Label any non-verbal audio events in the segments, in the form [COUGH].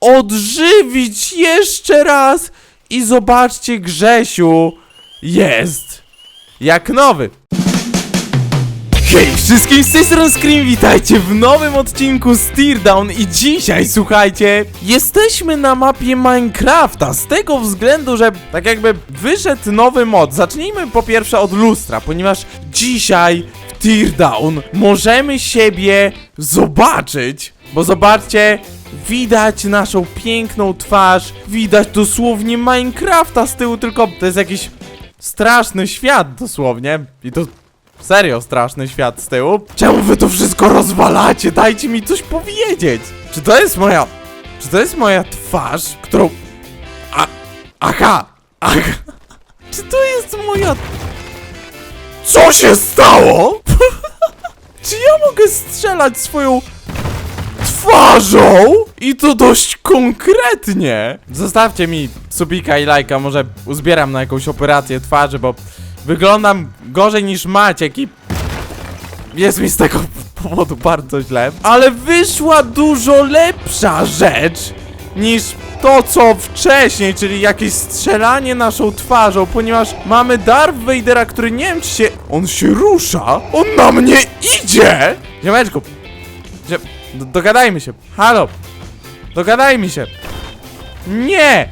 odżywić jeszcze raz i zobaczcie, Grzesiu jest jak nowy. Hej wszystkim, z Scream, witajcie w nowym odcinku Steerdown i dzisiaj, słuchajcie, jesteśmy na mapie Minecrafta z tego względu, że tak jakby wyszedł nowy mod. Zacznijmy po pierwsze od lustra, ponieważ dzisiaj w Teardown możemy siebie zobaczyć, bo zobaczcie, widać naszą piękną twarz, widać dosłownie Minecrafta z tyłu, tylko to jest jakiś straszny świat dosłownie i to Serio straszny świat z tyłu. Czemu wy to wszystko rozwalacie? Dajcie mi coś powiedzieć. Czy to jest moja... Czy to jest moja twarz, którą... A... Aha! Aha! Czy to jest moja... Co się stało? [LAUGHS] Czy ja mogę strzelać swoją twarzą? I to dość konkretnie. Zostawcie mi subika i lajka, może uzbieram na jakąś operację twarzy, bo wyglądam gorzej niż Maciek i jest mi z tego powodu bardzo źle. Ale wyszła dużo lepsza rzecz niż to, co wcześniej, czyli jakieś strzelanie naszą twarzą, ponieważ mamy Darth Vadera, który nie wiem, czy się... On się rusza? On na mnie idzie! Ziomeczku, Do- dogadajmy się. Halo, dogadajmy się. Nie!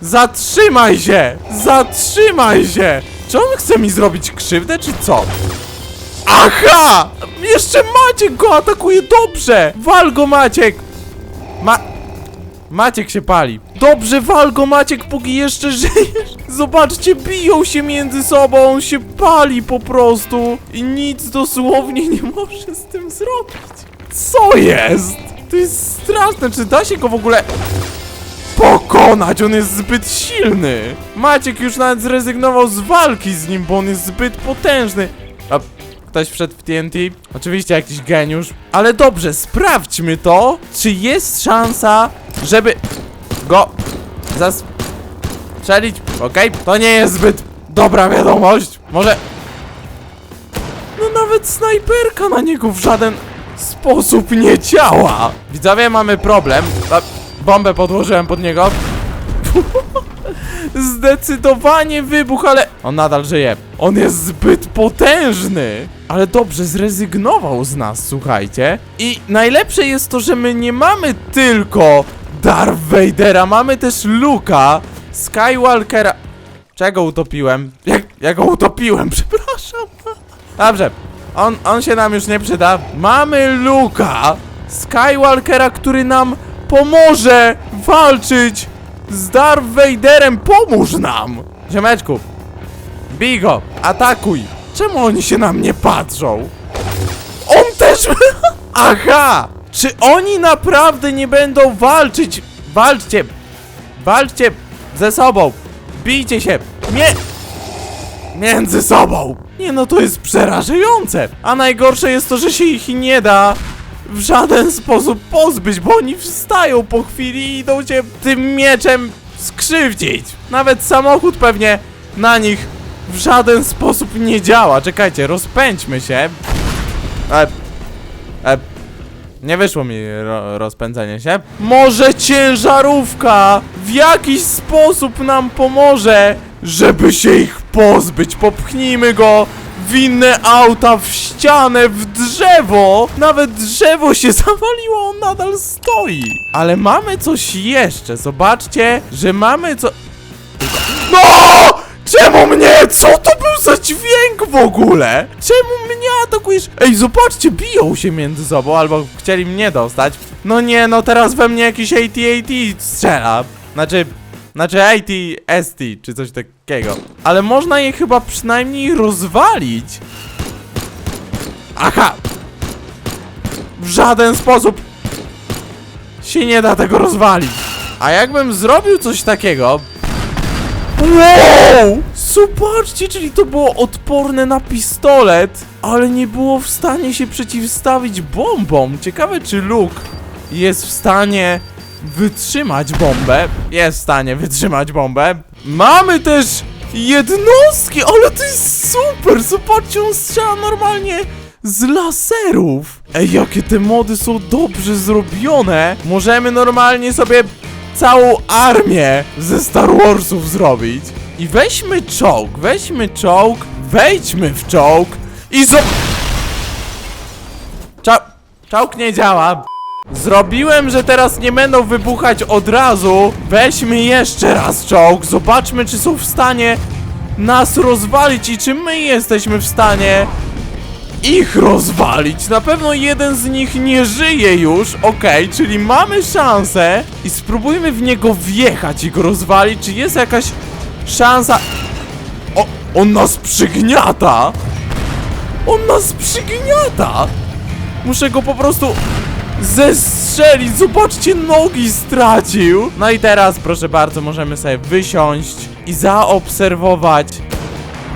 Zatrzymaj się! Zatrzymaj się! Czy on chce mi zrobić krzywdę, czy co? Aha! Jeszcze Maciek go atakuje dobrze! Wal go Maciek! Ma... Maciek się pali. Dobrze, wal go Maciek, póki jeszcze [LAUGHS] żyjesz. Zobaczcie, biją się między sobą, on się pali po prostu. I nic dosłownie nie może z tym zrobić. Co jest? To jest straszne, czy da się go w ogóle pokonać, on jest zbyt silny. Maciek już nawet zrezygnował z walki z nim, bo on jest zbyt potężny. A ktoś wszedł w TNT? Oczywiście jakiś geniusz. Ale dobrze, sprawdźmy to, czy jest szansa, żeby go zastrzelić. Okej, to nie jest zbyt dobra wiadomość. Może... No nawet snajperka na niego w żaden sposób nie działa. Widzowie, mamy problem. A, bombę podłożyłem pod niego. [LAUGHS] Zdecydowanie wybuch, ale on nadal żyje. On jest zbyt potężny. Ale dobrze, zrezygnował z nas, słuchajcie. I najlepsze jest to, że my nie mamy tylko Darth Vadera, mamy też Luka, Skywalkera. Czego utopiłem? Jak, ja go utopiłem, [LAUGHS] przepraszam. Dobrze, on, on się nam już nie przyda. Mamy Luka, Skywalkera, który nam pomoże walczyć z Darth Vaderem. Pomóż nam! Ziomeczku, bij go, atakuj. Czemu oni się na mnie patrzą? On też... [LAUGHS] Aha! Czy oni naprawdę nie będą walczyć? Walczcie! Walczcie ze sobą! Bijcie się! Nie! Między sobą! Nie no, to jest przerażające! A najgorsze jest to, że się ich nie da w żaden sposób pozbyć, bo oni wstają po chwili i idą cię tym mieczem skrzywdzić. Nawet samochód pewnie na nich w żaden sposób nie działa. Czekajcie, rozpędźmy się. E, e, nie wyszło mi ro rozpędzenie się. Może ciężarówka w jakiś sposób nam pomoże, żeby się ich pozbyć. Popchnijmy go w inne auta, w ścianę, w drzewo. Nawet drzewo się [LAUGHS] zawaliło, on nadal stoi. Ale mamy coś jeszcze. Zobaczcie, że mamy co... No! Czemu mnie? Co to był za dźwięk w ogóle? Czemu mnie atakujesz? Ej, zobaczcie, biją się między sobą, albo chcieli mnie dostać. No nie, no teraz we mnie jakiś AT-AT strzela. Znaczy, znaczy AT-ST, czy coś takiego. Ale można je chyba przynajmniej rozwalić. Aha! W żaden sposób się nie da tego rozwalić. A jakbym zrobił coś takiego, Wow! Zobaczcie, czyli to było odporne na pistolet, ale nie było w stanie się przeciwstawić bombom. Ciekawe, czy Luke jest w stanie wytrzymać bombę. Jest w stanie wytrzymać bombę. Mamy też jednostki, ale to jest super! Zobaczcie, on strzela normalnie z laserów. Ej, jakie te mody są dobrze zrobione. Możemy normalnie sobie całą armię ze Star Warsów zrobić. I weźmy czołg, weźmy czołg, wejdźmy w czołg i zo... Cza... Czołg nie działa. Zrobiłem, że teraz nie będą wybuchać od razu. Weźmy jeszcze raz czołg, zobaczmy czy są w stanie nas rozwalić i czy my jesteśmy w stanie ich rozwalić. Na pewno jeden z nich nie żyje już, okej, czyli mamy szansę i spróbujmy w niego wjechać i go rozwalić. Czy jest jakaś szansa? O, on nas przygniata! On nas przygniata! Muszę go po prostu zestrzelić. Zobaczcie, nogi stracił. No i teraz, proszę bardzo, możemy sobie wysiąść i zaobserwować,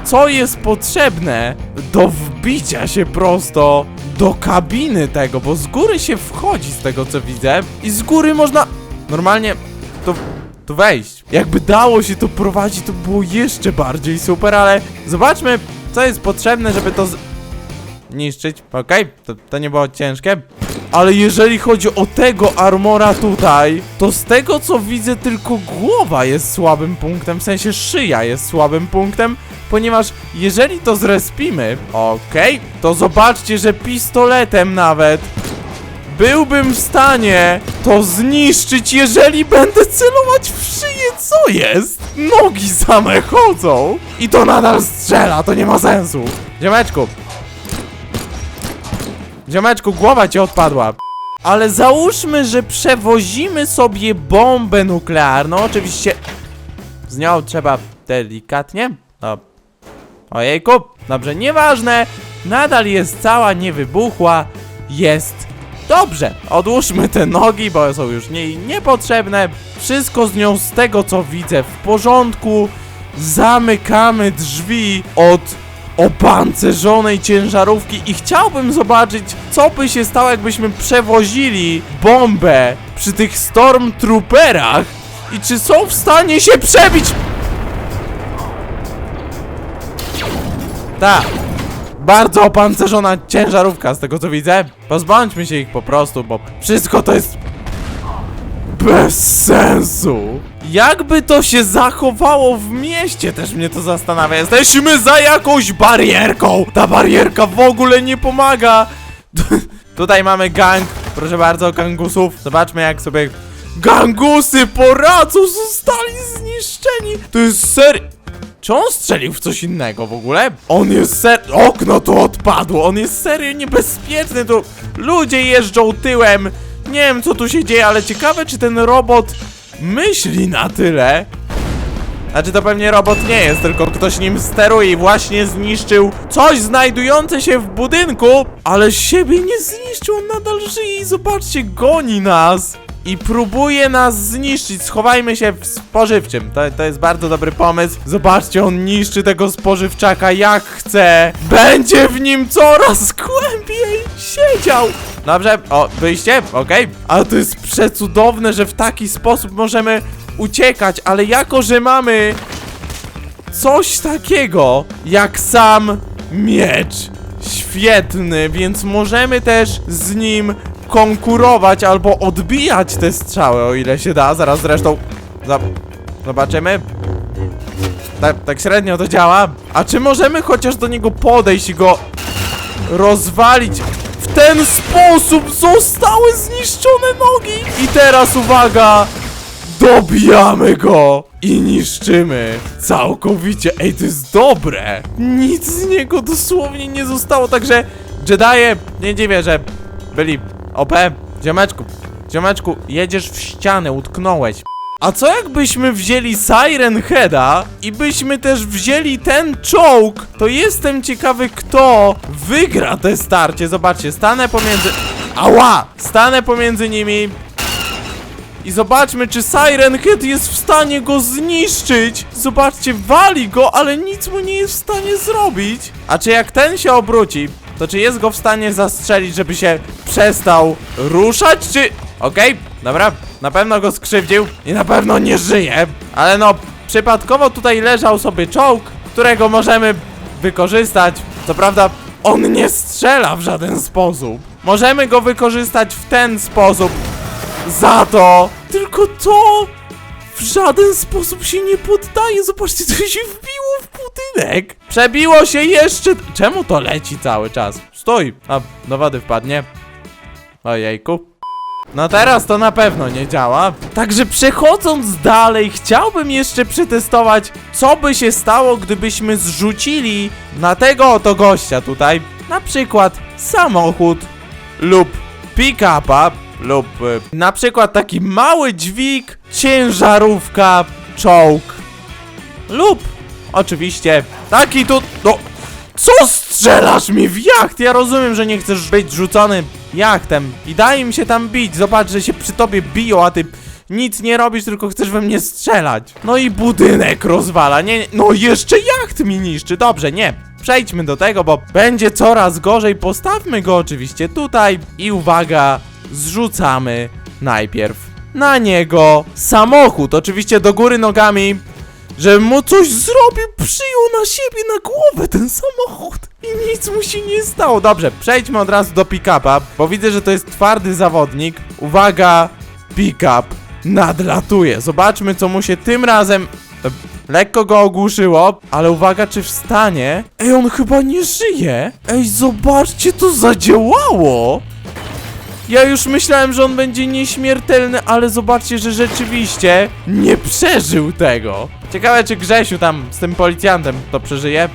co jest potrzebne do wbicia się prosto do kabiny tego, bo z góry się wchodzi z tego, co widzę. I z góry można normalnie to tu wejść. Jakby dało się to prowadzić, to było jeszcze bardziej super, ale zobaczmy, co jest potrzebne, żeby to z niszczyć. Okej, to, to nie było ciężkie. Ale jeżeli chodzi o tego armora tutaj, to z tego co widzę tylko głowa jest słabym punktem, w sensie szyja jest słabym punktem, ponieważ jeżeli to zrespimy, okej, to zobaczcie, że pistoletem nawet byłbym w stanie to zniszczyć, jeżeli będę celować w szyję, co jest? Nogi same chodzą i to nadal strzela, to nie ma sensu. Ziomeczku, Ziomeczku, głowa ci odpadła. Ale załóżmy, że przewozimy sobie bombę nuklearną. Oczywiście z nią trzeba delikatnie. No. Ojejku, dobrze, nieważne. Nadal jest cała, nie wybuchła. Jest dobrze. Odłóżmy te nogi, bo są już nie, niepotrzebne. Wszystko z nią, z tego co widzę, w porządku. Zamykamy drzwi od opancerzonej ciężarówki i chciałbym zobaczyć, co by się stało, jakbyśmy przewozili bombę przy tych Stormtrooperach i czy są w stanie się przebić. Tak. Bardzo opancerzona ciężarówka, z tego co widzę. Pozbądźmy się ich po prostu, bo wszystko to jest bez sensu. Jakby to się zachowało w mieście, też mnie to zastanawia. Jesteśmy za jakąś barierką. Ta barierka w ogóle nie pomaga. [LAUGHS] Tutaj mamy gang, proszę bardzo, gangusów. Zobaczmy jak sobie gangusy poradzą, zostali zniszczeni. To jest ser... Czy on strzelił w coś innego w ogóle? On jest ser... Okno to odpadło, on jest serio niebezpieczny, to ludzie jeżdżą tyłem. Nie wiem co tu się dzieje, ale ciekawe czy ten robot myśli na tyle. Znaczy to pewnie robot nie jest, tylko ktoś nim steruje i właśnie zniszczył coś znajdujące się w budynku, ale siebie nie zniszczył, on nadal żyje i zobaczcie, goni nas i próbuje nas zniszczyć. Schowajmy się w spożywczym, to, to jest bardzo dobry pomysł. Zobaczcie, on niszczy tego spożywczaka jak chce. Będzie w nim coraz głębiej siedział. Dobrze, o, wyjście, okej. Ale to jest przecudowne, że w taki sposób możemy uciekać, ale jako, że mamy coś takiego jak sam miecz. Świetny, więc możemy też z nim konkurować albo odbijać te strzały, o ile się da. Zaraz zresztą zobaczymy. Tak, tak średnio to działa. A czy możemy chociaż do niego podejść i go rozwalić? Ten sposób zostały zniszczone nogi! I teraz uwaga! Dobijamy go i niszczymy całkowicie. Ej, to jest dobre. Nic z niego dosłownie nie zostało, także Jedie, nie dziwię, że byli OP. Ziomeczku, ziomeczku, jedziesz w ścianę, utknąłeś. A co jakbyśmy wzięli Siren Heada i byśmy też wzięli ten czołg? To jestem ciekawy, kto wygra te starcie. Zobaczcie, stanę pomiędzy... Ała! Stanę pomiędzy nimi, i zobaczmy, czy Siren Head jest w stanie go zniszczyć. Zobaczcie, wali go, ale nic mu nie jest w stanie zrobić. A czy jak ten się obróci, to czy jest go w stanie zastrzelić, żeby się przestał ruszać, czy... Okej, dobra, na pewno go skrzywdził i na pewno nie żyje. Ale no, przypadkowo tutaj leżał sobie czołg, którego możemy wykorzystać. Co prawda, On nie strzela w żaden sposób. Możemy go wykorzystać w ten sposób. Za to. Tylko to w żaden sposób się nie poddaje. Zobaczcie, to się wbiło w budynek. Przebiło się jeszcze. Czemu to leci cały czas? Stój. A, do wody wpadnie. Ojejku. No teraz to na pewno nie działa. Także przechodząc dalej, chciałbym jeszcze przetestować, co by się stało, gdybyśmy zrzucili na tego oto gościa tutaj, na przykład samochód lub pick-upa lub y, na przykład taki mały dźwig, ciężarówka, czołg lub oczywiście taki tu... No, co strzelasz mi w jacht? Ja rozumiem, że nie chcesz być rzucony jachtem i daj im się tam bić. Zobacz, że się przy tobie biją, a ty nic nie robisz, tylko chcesz we mnie strzelać. No i budynek rozwala. Nie, nie- no jeszcze jacht mi niszczy. Dobrze, nie. Przejdźmy do tego, bo będzie coraz gorzej. Postawmy go oczywiście tutaj i uwaga, zrzucamy najpierw na niego samochód. Oczywiście do góry nogami, że mu coś zrobił, przyjął na siebie na głowę ten samochód i nic mu się nie stało. Dobrze, przejdźmy od razu do pick-upa, bo widzę, że to jest twardy zawodnik. Uwaga, pick-up nadlatuje. Zobaczmy, co mu się tym razem... e, Lekko go ogłuszyło, ale uwaga, czy wstanie? Ej, on chyba nie żyje. Ej, zobaczcie, to zadziałało. Ja już myślałem, że on będzie nieśmiertelny, ale zobaczcie, że rzeczywiście nie przeżył tego. Ciekawe, czy Grzesiu tam z tym policjantem to przeżyje.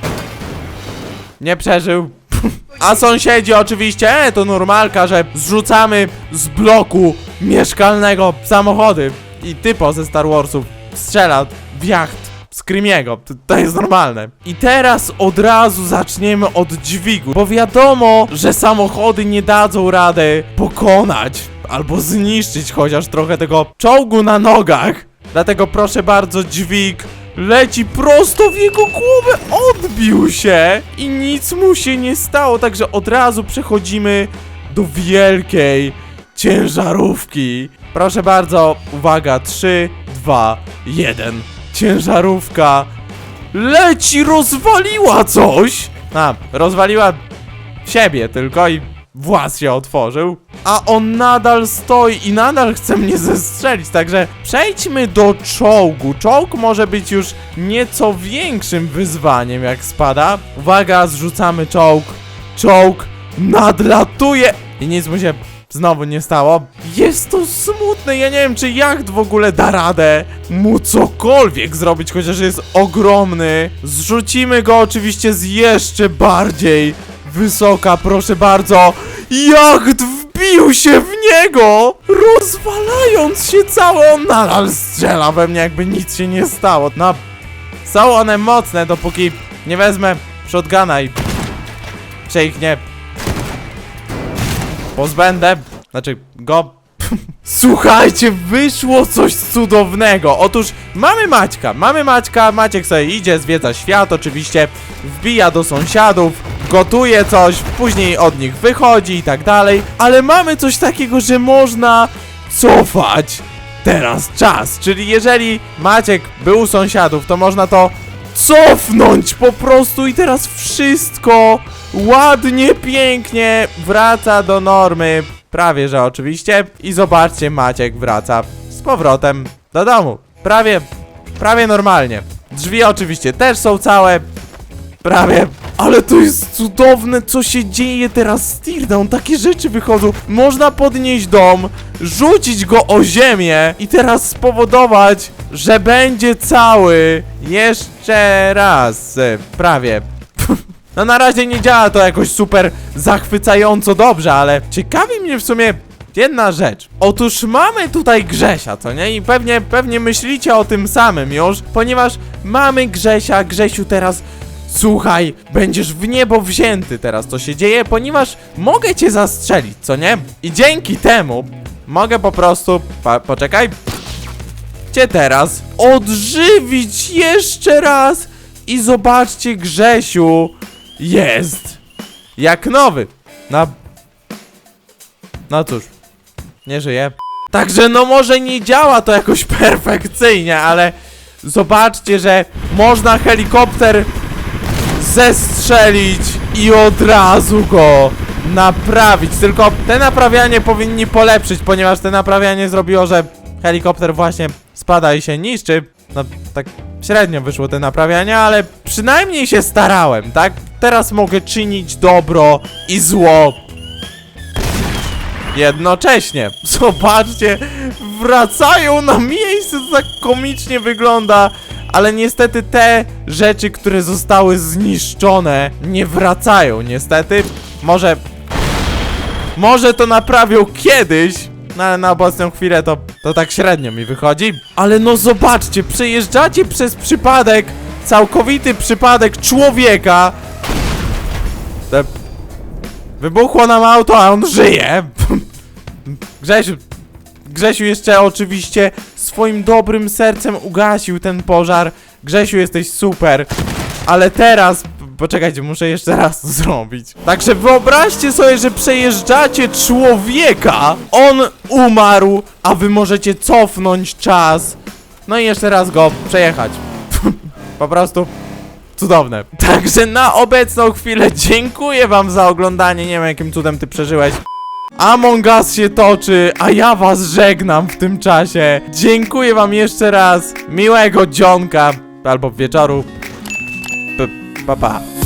Nie przeżył. [LAUGHS] A sąsiedzi oczywiście, e, to normalka, że zrzucamy z bloku mieszkalnego samochody. I typo ze Star Warsów strzela w jacht Screamiego. To, to jest normalne. I teraz od razu zaczniemy od dźwigu, bo wiadomo, że samochody nie dadzą rady pokonać albo zniszczyć chociaż trochę tego czołgu na nogach. Dlatego proszę bardzo, dźwig leci prosto w jego głowę, odbił się i nic mu się nie stało, także od razu przechodzimy do wielkiej ciężarówki. Proszę bardzo, uwaga, 3, 2, 1. Ciężarówka leci, rozwaliła coś! A, rozwaliła siebie tylko i włas się otworzył. A on nadal stoi i nadal chce mnie zestrzelić, także przejdźmy do czołgu. Czołg może być już nieco większym wyzwaniem, jak spada. Uwaga, zrzucamy czołg. Czołg nadlatuje i nic mu się znowu nie stało. Jest to smutne, ja nie wiem, czy jacht w ogóle da radę mu cokolwiek zrobić, chociaż jest ogromny. Zrzucimy go oczywiście z jeszcze bardziej wysoka, proszę bardzo. Jacht wbił się w niego, rozwalając się cały. On nadal strzela we mnie, jakby nic się nie stało. No, są one mocne, dopóki nie wezmę shotguna i się ich nie pozbędę. Znaczy, go. [LAUGHS] Słuchajcie, wyszło coś cudownego. Otóż mamy Maćka, mamy Maćka, Maciek sobie idzie, zwiedza świat, oczywiście wbija do sąsiadów, gotuje coś, później od nich wychodzi i tak dalej, ale mamy coś takiego, że można cofać teraz czas, czyli jeżeli Maciek był u sąsiadów, to można to cofnąć po prostu i teraz wszystko ładnie, pięknie wraca do normy. Prawie, że oczywiście. I zobaczcie, Maciek wraca z powrotem do domu. Prawie, prawie normalnie. Drzwi oczywiście też są całe. Prawie. Ale to jest cudowne, co się dzieje teraz z Teardown. Takie rzeczy wychodzą. Można podnieść dom, rzucić go o ziemię i teraz spowodować, że będzie cały jeszcze raz. Prawie. No na razie nie działa to jakoś super zachwycająco dobrze, ale ciekawi mnie w sumie jedna rzecz. Otóż mamy tutaj Grzesia, co nie? I pewnie, pewnie myślicie o tym samym już, ponieważ mamy Grzesia, Grzesiu teraz Słuchaj, będziesz w niebo wzięty teraz, co się dzieje, ponieważ mogę cię zastrzelić, co nie? I dzięki temu mogę po prostu, pa, poczekaj, cię teraz odżywić jeszcze raz i zobaczcie, Grzesiu jest jak nowy. No, no cóż, nie żyje. Także no może nie działa to jakoś perfekcyjnie, ale zobaczcie, że można helikopter zestrzelić i od razu go naprawić. Tylko te naprawianie powinni polepszyć, ponieważ te naprawianie zrobiło, że helikopter właśnie spada i się niszczy. No tak średnio wyszło te naprawiania, ale przynajmniej się starałem, tak? Teraz mogę czynić dobro i zło jednocześnie. [LAUGHS] Zobaczcie, wracają na miejsce, to tak komicznie wygląda. Ale niestety te rzeczy, które zostały zniszczone, nie wracają. Niestety, może. Może to naprawią kiedyś. No ale na obecną chwilę to, to tak średnio mi wychodzi. Ale no zobaczcie, przejeżdżacie przez przypadek, całkowity przypadek człowieka. Te... Wybuchło nam auto, a on żyje. [LAUGHS] Grzesiu, Grzesiu jeszcze oczywiście swoim dobrym sercem ugasił ten pożar. Grzesiu, jesteś super. Ale teraz, poczekajcie, muszę jeszcze raz to zrobić. Także wyobraźcie sobie, że przejeżdżacie człowieka, on umarł, a wy możecie cofnąć czas. No i jeszcze raz go przejechać. [LAUGHS] po prostu cudowne. Także na obecną chwilę dziękuję wam za oglądanie. Nie wiem jakim cudem ty przeżyłeś. Among Us się toczy, a ja was żegnam w tym czasie. Dziękuję wam jeszcze raz. Miłego dzionka albo wieczoru. P pa pa.